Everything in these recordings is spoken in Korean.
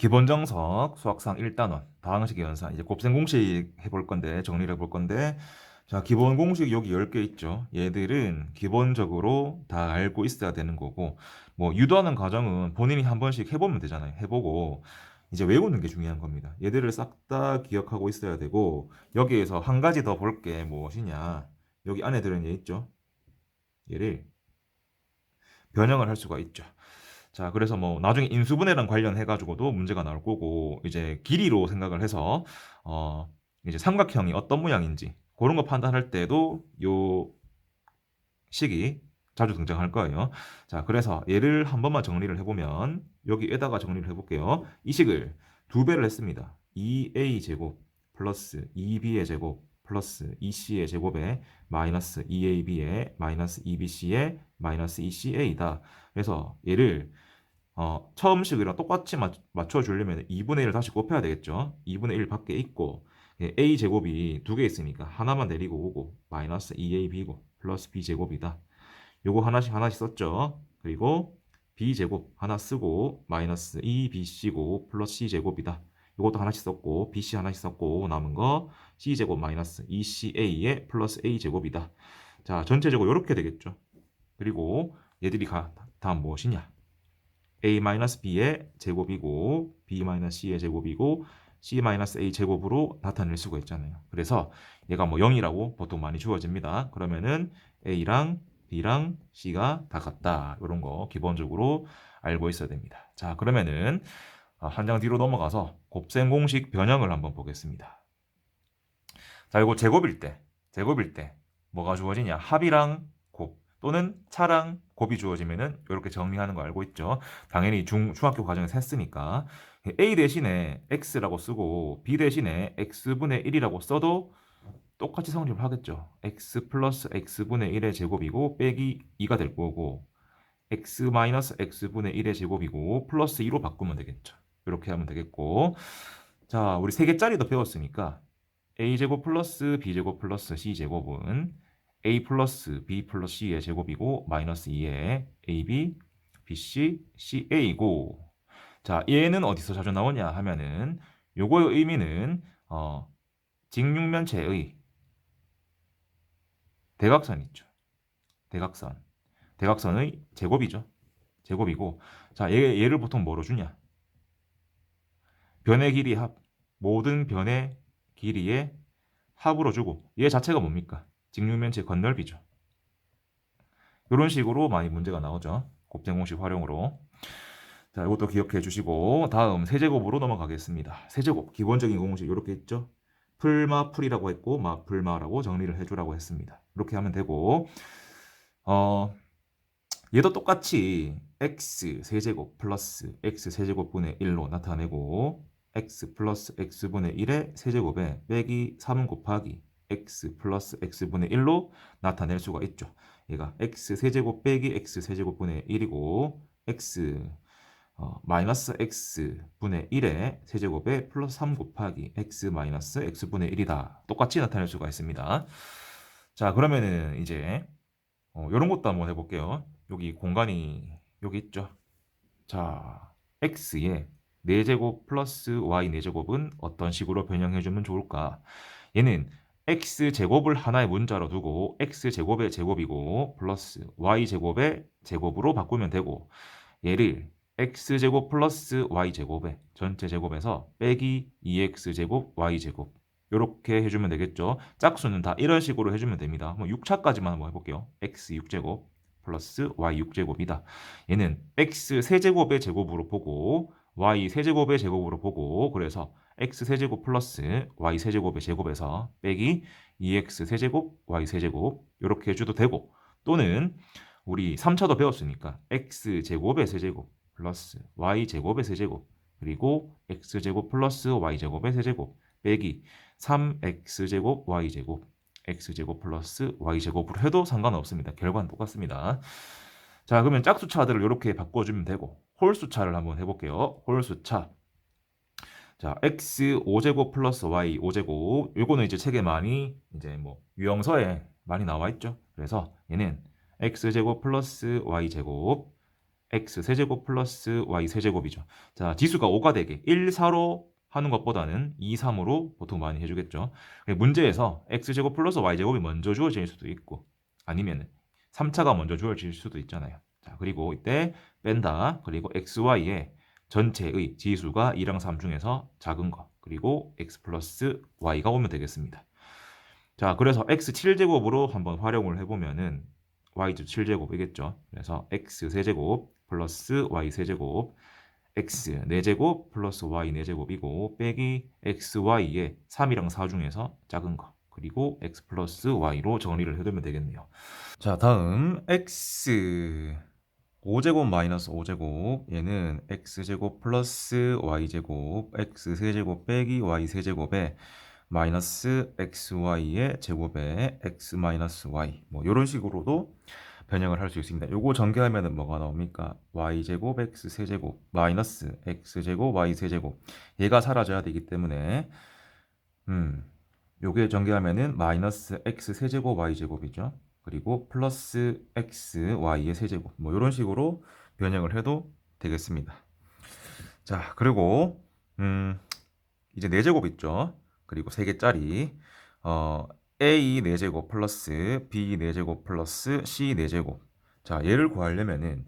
기본 정석 수학상 1단원. 다항식의 연산 이제 곱셈 공식 해볼 건데 정리를 해볼 건데. 자 기본 공식 여기 10개 있죠. 얘들은 기본적으로 다 알고 있어야 되는 거고 뭐 유도하는 과정은 본인이 한 번씩 해보면 되잖아요. 해보고 이제 외우는 게 중요한 겁니다. 얘들을 싹 다 기억하고 있어야 되고 여기에서 한 가지 더 볼 게 무엇이냐. 여기 안에 들은 얘 있죠? 얘를 변형을 할 수가 있죠 자, 그래서 뭐 나중에 인수분해랑 관련해 가지고도 문제가 나올 거고 이제 길이로 생각을 해서 어 이제 삼각형이 어떤 모양인지 그런 거 판단할 때도 요 식이 자주 등장할 거예요. 자, 그래서 얘를 한 번만 정리를 해보면 여기에다가 정리를 해볼게요. 이 식을 두 배를 했습니다. 2a 제곱 플러스 2b의 제곱 플러스 2c의 제곱에 마이너스 2ab의 마이너스 2bc의 마이너스 2ca다. 그래서 얘를 어, 처음 식이랑 똑같이 맞, 맞춰주려면 2분의 1을 다시 곱해야 되겠죠. 2분의 1 밖에 있고 예, a 제곱이 두 개 있으니까 하나만 내리고 오고 마이너스 2ab고 플러스 b 제곱이다. 요거 하나씩 하나씩 썼죠. 그리고 b 제곱 하나 쓰고 마이너스 2bc고 플러스 c 제곱이다. 요것도 하나씩 썼고 bc 하나씩 썼고 남은 거 c 제곱 마이너스 2ca의 플러스 a 제곱이다. 자 전체적으로 이렇게 되겠죠. 그리고 얘들이 가, 다음 무엇이냐? A-b의 제곱이고 b-c의 제곱이고 c-a 제곱으로 나타낼 수가 있잖아요. 그래서 얘가 뭐 0이라고 보통 많이 주어집니다. 그러면은 a랑 b랑 c가 다 같다. 이런 거 기본적으로 알고 있어야 됩니다. 자, 그러면은 아, 한장 뒤로 넘어가서 곱셈 공식 변형을 한번 보겠습니다. 자, 이거 제곱일 때, 제곱일 때 뭐가 주어지냐? 합이랑 곱 또는 차랑 곱이 주어지면은 이렇게 정리하는 거 알고 있죠. 당연히 중 중학교 과정에서 했으니까 a 대신에 x라고 쓰고 b 대신에 x분의 1이라고 써도 똑같이 성립을 하겠죠. x 플러스 x분의 1의 제곱이고 빼기 2가 될 거고 x 마이너스 x분의 1의 제곱이고 플러스 2로 바꾸면 되겠죠. 이렇게 하면 되겠고 자 우리 세 개짜리도 배웠으니까 a제곱 플러스 b제곱 플러스 c제곱은 a 플러스 b 플러스 c의 제곱이고 마이너스 2의 ab, bc, ca이고 자 얘는 어디서 자주 나오냐 하면은 요거의 의미는 어, 직육면체의 대각선 있죠. 대각선. 대각선의 제곱이죠. 제곱이고 자 얘, 얘를 보통 뭐로 주냐 변의 길이 합 모든 변의 길이의 합으로 주고 얘 자체가 뭡니까? 직육면체 건널비죠. 이런 식으로 많이 문제가 나오죠. 곱셈 공식 활용으로. 자, 이것도 기억해 주시고 다음 세제곱으로 넘어가겠습니다. 세제곱 기본적인 공식 이렇게 있죠. 풀마 풀이라고 했고 마 풀마라고 정리를 해주라고 했습니다. 이렇게 하면 되고 어 얘도 똑같이 x 세제곱 플러스 x 세제곱분의 1로 나타내고 x 플러스 x분의 1의 세제곱에 빼기 3 곱하기 x 플러스 x분의 1로 나타낼 수가 있죠. 얘가 x 세제곱 빼기 x 세제곱분의 1이고 x 어, 마이너스 x분의 1의 세제곱에 플러스 3 곱하기 x 마이너스 x분의 1이다. 똑같이 나타낼 수가 있습니다. 자 그러면은 이제 어, 이런 것도 한번 해볼게요. 여기 공간이 여기 있죠. 자 x의 4제곱 플러스 y 4제곱은 어떤 식으로 변형해주면 좋을까? 얘는 x제곱을 하나의 문자로 두고 x제곱의 제곱이고 플러스 y제곱의 제곱으로 바꾸면 되고 얘를 x제곱 플러스 y제곱의 전체 제곱에서 빼기 2x제곱 y제곱 이렇게 해주면 되겠죠. 짝수는 다 이런 식으로 해주면 됩니다. 뭐 6차까지만 한번 해볼게요. x 6제곱 플러스 y 6제곱이다. 얘는 x 세제곱의 제곱으로 보고 y 세제곱의 제곱으로 보고 그래서 x 세제곱 플러스 y 세제곱의 제곱에서 빼기 2x 세제곱 y 세제곱 이렇게 해줘도 되고 또는 우리 3차도 배웠으니까 x 제곱의 세제곱 플러스 y 제곱의 세제곱 그리고 x 제곱 플러스 y 제곱의 세제곱 빼기 3x 제곱 y 제곱 x 제곱 플러스 y 제곱으로 해도 상관없습니다. 결과는 똑같습니다. 자 그러면 짝수 차들을 이렇게 바꿔주면 되고 홀수차를 한번 해볼게요. 홀수차 자 x 5제곱 플러스 y 5제곱 요거는 이제 책에 많이 이제 뭐 유형서에 많이 나와 있죠. 그래서 얘는 x 제곱 플러스 y 제곱 x 세제곱 플러스 y 세제곱이죠. 자, 지수가 5가 되게 1, 4로 하는 것보다는 2, 3으로 보통 많이 해주겠죠. 문제에서 x제곱 플러스 y제곱이 먼저 주어질 수도 있고 아니면 3차가 먼저 주어질 수도 있잖아요. 자, 그리고 이때 뺀다. 그리고 xy의 전체의 지수가 2랑 3 중에서 작은 거. 그리고 x 플러스 y가 오면 되겠습니다. 자, 그래서 x 7제곱으로 한번 활용을 해보면은 y주 7제곱이겠죠. 그래서 x 세제곱 플러스 y 세제곱 x 4제곱 플러스 y 4제곱이고 빼기 xy의 3이랑 4 중에서 작은 거 그리고 x 플러스 y로 정리를 해두면 되겠네요. 자 다음 x 5제곱 마이너스 5제곱 얘는 x제곱 플러스 y제곱 x 세제곱 빼기 y 세제곱에 마이너스 xy의 제곱에 x 마이너스 y 뭐 이런 식으로도 변형을 할 수 있습니다. 요거 전개하면은 뭐가 나옵니까? y제곱 x 세제곱 마이너스 x제곱 y 세제곱 얘가 사라져야 되기 때문에 음 요게 전개하면은 마이너스 x 세제곱 y 제곱이죠. 그리고 플러스 x y의 세제곱 뭐 이런 식으로 변형을 해도 되겠습니다. 자 그리고 음 이제 4제곱 있죠. 그리고 3개짜리 어, a 4제곱 플러스 b 4제곱 플러스 c 4제곱 자 얘를 구하려면은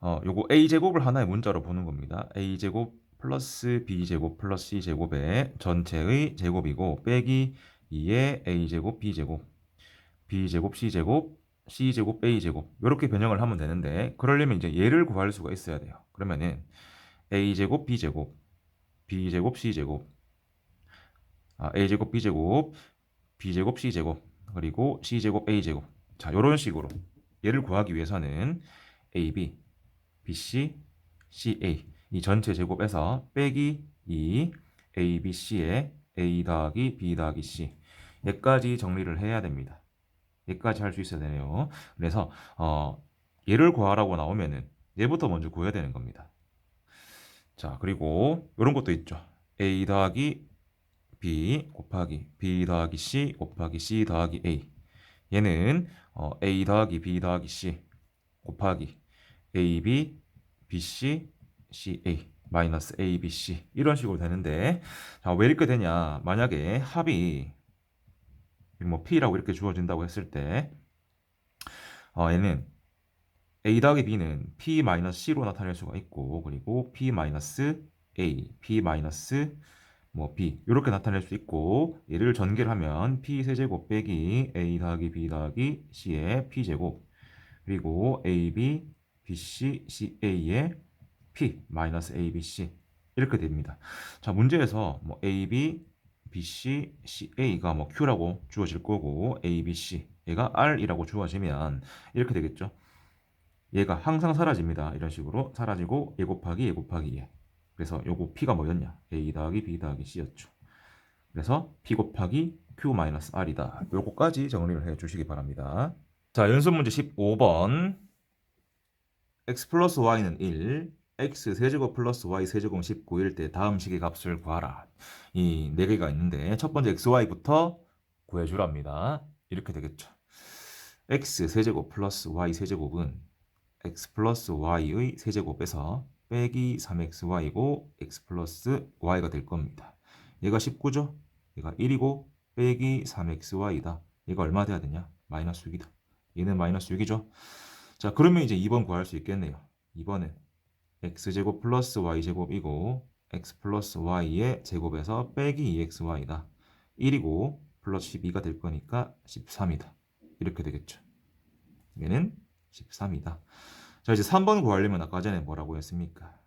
어, 요거 a제곱을 하나의 문자로 보는 겁니다. a제곱 플러스 b제곱 플러스 c제곱의 전체의 제곱이고 빼기 2의 a제곱 b제곱 b제곱 c제곱 c제곱 a제곱 이렇게 변형을 하면 되는데 그러려면 이제 얘를 구할 수가 있어야 돼요. 그러면은 a제곱 b제곱 b제곱 c제곱 아, a제곱 b제곱 b제곱 c제곱 그리고 c제곱 a제곱 자 이런 식으로 얘를 구하기 위해서는 ab bc ca 이 전체 제곱에서 빼기 2 abc의 a 더하기 b 더하기 c 얘까지 정리를 해야 됩니다. 얘까지 할 수 있어야 되네요. 그래서 어, 얘를 구하라고 나오면은 얘부터 먼저 구해야 되는 겁니다. 자 그리고 이런 것도 있죠. a 더하기 b 곱하기 b 더하기 c 곱하기 c 더하기 a 얘는 어, a 더하기 b 더하기 c 곱하기 ab bc ca 마이너스 a b c 이런 식으로 되는데 자, 왜 이렇게 되냐 만약에 합이 뭐 p라고 이렇게 주어진다고 했을 때 어, 얘는 a 더하기 b는 p 마이너스 c로 나타낼 수가 있고 그리고 p 마이너스 a p 마이너스 뭐 b 이렇게 나타낼 수 있고 얘를 전개를 하면 p 세제곱 빼기 a 더하기 b 더하기 c의 p 제곱 그리고 ab bc ca의 p 마이너스 abc 이렇게 됩니다. 자 문제에서 뭐 ab bc ca가 뭐 q라고 주어질 거고 abc 얘가 r이라고 주어지면 이렇게 되겠죠. 얘가 항상 사라집니다. 이런 식으로 사라지고 얘 곱하기 얘 곱하기 얘 그래서 요거 P가 뭐였냐? A 더하기 B 더하기 C였죠. 그래서 P 곱하기 Q 마이너스. 요거까지 정리를 해 주시기 바랍니다. 자, 연습 문제 15번. x 플러스 y는 1, x 세제곱 플러스 y 세제곱 19일 때 다음 식의 값을 구하라. 이 네 개가 있는데 첫 번째 xy부터 구해주랍니다. 이렇게 되겠죠. x 세제곱 플러스 y 세제곱은 x 플러스 y의 세제곱에서 빼기 3xy고 x 플러스 y가 될 겁니다. 얘가 19죠? 얘가 1이고 빼기 3xy다. 얘가 얼마 돼야 되냐? 마이너스 6이다. 얘는 마이너스 6이죠? 자 그러면 이제 2번 구할 수 있겠네요. 2번은 x제곱 플러스 y제곱이고 x 플러스 y의 제곱에서 빼기 2xy다. 1이고 플러스 12가 될 거니까 13이다. 이렇게 되겠죠. 얘는 13이다. 자 이제 3번 구하려면 아까 전에 뭐라고 했습니까?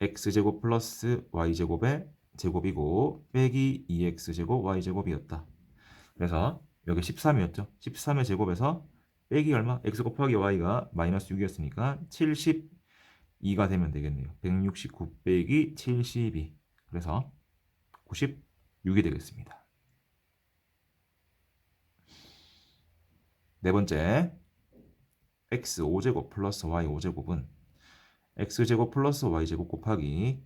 x제곱 플러스 y제곱의 제곱이고 빼기 2x제곱 y제곱이었다. 그래서 여기 13이었죠. 13의 제곱에서 빼기 얼마? x 곱하기 y가 마이너스 6이었으니까 72가 되면 되겠네요. 169 빼기 72 그래서 96이 되겠습니다. 네 번째 x 5제곱 플러스 y 5제곱은 x제곱 플러스 y제곱 곱하기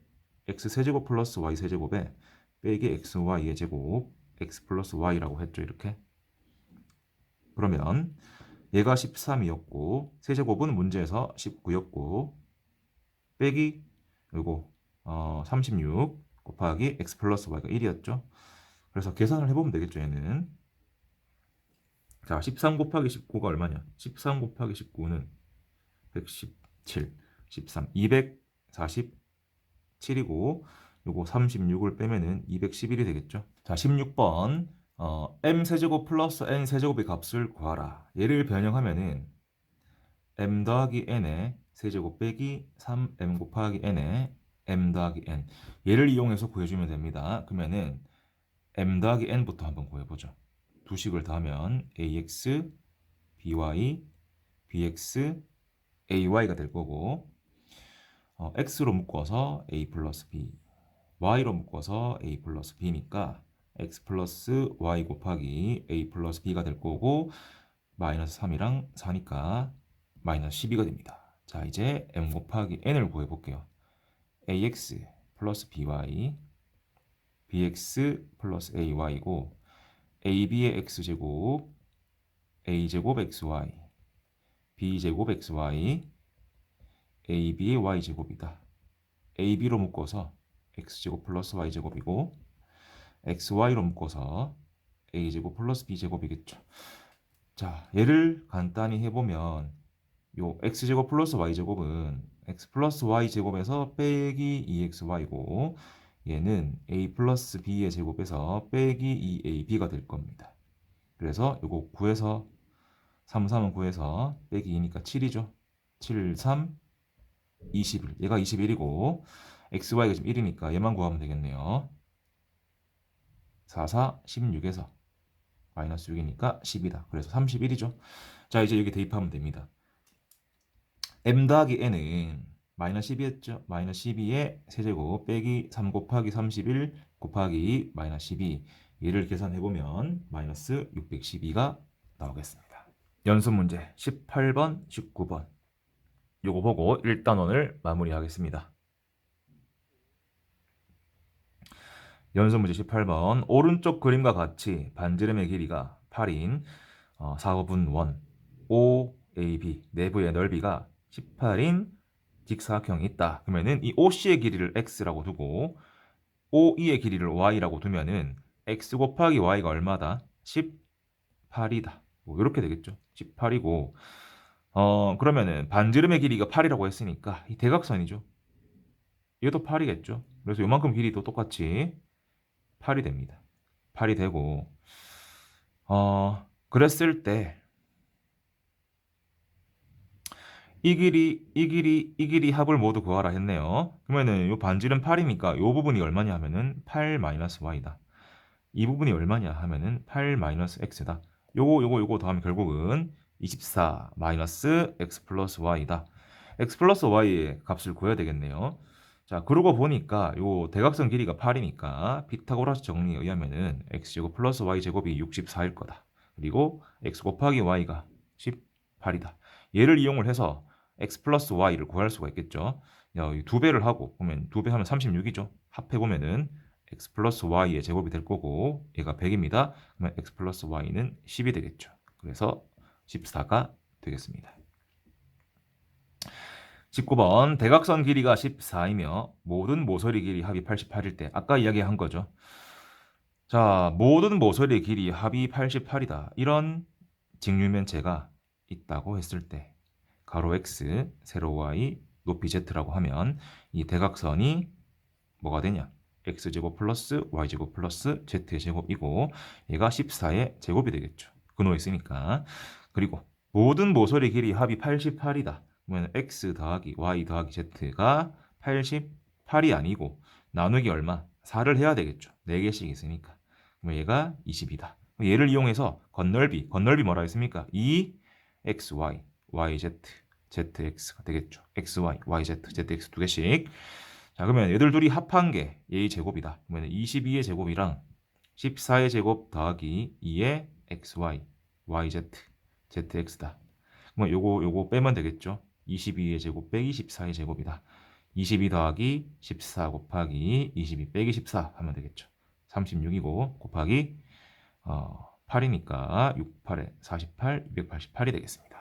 x 세제곱 플러스 y 세제곱에 빼기 xy의 제곱 x 플러스 y라고 했죠 이렇게 그러면 얘가 13이었고 세제곱은 문제에서 19였고 빼기 요거 어, 36 곱하기 x 플러스 y가 1이었죠. 그래서 계산을 해보면 되겠죠. 얘는 자, 13 곱하기 19가 얼마냐? 13 곱하기 19는 117, 13, 247이고 요거 36을 빼면은 211이 되겠죠. 자, 16번 어, m 세제곱 플러스 n 세제곱의 값을 구하라. 얘를 변형하면은 m 더하기 n의 세제곱 빼기 3m 곱하기 n의 m 더하기 n 얘를 이용해서 구해주면 됩니다. 그러면은 m 더하기 n부터 한번 구해보죠. 두 식을 더하면 ax, by, bx, ay가 될 거고 어, x로 묶어서 a 플러스 b, y로 묶어서 a 플러스 b니까 x 플러스 y 곱하기 a 플러스 b가 될 거고 마이너스 3이랑 4니까 마이너스 12가 됩니다. 자 이제 m 곱하기 n을 구해 볼게요. ax 플러스 by bx 플러스 ay고 ab의 x제곱 a제곱 xy b제곱 xy ab의 y제곱이다. ab로 묶어서 x제곱 플러스 y제곱이고 xy로 묶어서 a제곱 플러스 b제곱이겠죠. 자, 얘를 간단히 해보면 요 x제곱 플러스 y제곱은 x 플러스 y제곱에서 빼기 2xy고 얘는 a 플러스 b의 제곱에서 빼기 2ab가 될 겁니다. 그래서 요거 9에서 3, 3은 9에서 빼기 2니까 7이죠. 7, 3, 21. 얘가 21이고 xy가 지금 1이니까 얘만 구하면 되겠네요. 4, 4, 16에서 마이너스 6이니까 10이다. 그래서 31이죠. 자 이제 여기 대입하면 됩니다. M 더하기 n은 마이너스 12였죠. 마이너스 12에 세제곱 빼기 3 곱하기 31 곱하기 마이너스 12 얘를 계산해보면 마이너스 612가 나오겠습니다. 연습 문제 18번, 19번 요거 보고 1단원을 마무리하겠습니다. 연습 문제 18번 오른쪽 그림과 같이 반지름의 길이가 8인 어, 4분 원 OAB 내부의 넓이가 18인 직사각형이 있다. 그러면은 이 OC의 길이를 x라고 두고 OE의 길이를 y라고 두면은 x 곱하기 y가 얼마다? 18이다. 뭐 이렇게 되겠죠. 18이고 어 그러면은 반지름의 길이가 8이라고 했으니까 이 대각선이죠. 얘도 8이겠죠. 그래서 요만큼 길이도 똑같이 8이 됩니다. 8이 되고 어 그랬을 때 이 길이, 이 길이, 이 길이 합을 모두 구하라 했네요. 그러면은 요 반지름 8이니까 요 부분이 얼마냐 하면은 8 마이너스 y다. 이 부분이 얼마냐 하면은 8 마이너스 x다. 요거 요거 요거 더하면 결국은 24 마이너스 x 플러스 y다. x 플러스 y의 값을 구해야 되겠네요. 자, 그러고 보니까 요 대각선 길이가 8이니까 피타고라스 정리에 의하면은 x제곱 플러스 y제곱이 64일 거다. 그리고 x 곱하기 y가 18이다. 얘를 이용을 해서 x 플러스 y를 구할 수가 있겠죠. 두 배를 하고 보면 두 배 하면 36이죠. 합해 보면은 x 플러스 y의 제곱이 될 거고 얘가 100입니다. 그러면 x 플러스 y는 10이 되겠죠. 그래서 14가 되겠습니다. 19번 대각선 길이가 14이며 모든 모서리 길이 합이 88일 때 아까 이야기한 거죠. 자, 모든 모서리 길이 합이 88이다. 이런 직류면체가 있다고 했을 때 가로 x, 세로 y, 높이 z라고 하면 이 대각선이 뭐가 되냐? x제곱 플러스 y제곱 플러스 z제곱이고 얘가 14의 제곱이 되겠죠. 근호에 있으니까. 그리고 모든 모서리 길이 합이 88이다. 그러면 x 더하기 y 더하기 z가 88이 아니고 나누기 얼마? 4를 해야 되겠죠. 4개씩 있으니까. 그러면 얘가 20이다. 얘를 이용해서 건널비, 건널비 뭐라 했습니까? 2 xy, yz, zx가 되겠죠. xy, yz, zx 두 개씩. 자, 그러면 얘들 둘이 합한 게 얘의 제곱이다. 그러면 22의 제곱이랑 14의 제곱 더하기 2의 xy, yz, zx다. 그러면 요거 요거 빼면 되겠죠. 22의 제곱 빼기 14의 제곱이다. 22 더하기 14 곱하기 22 빼기 14 하면 되겠죠. 36이고 곱하기 어, 8이니까 6, 8에 48, 288이 되겠습니다.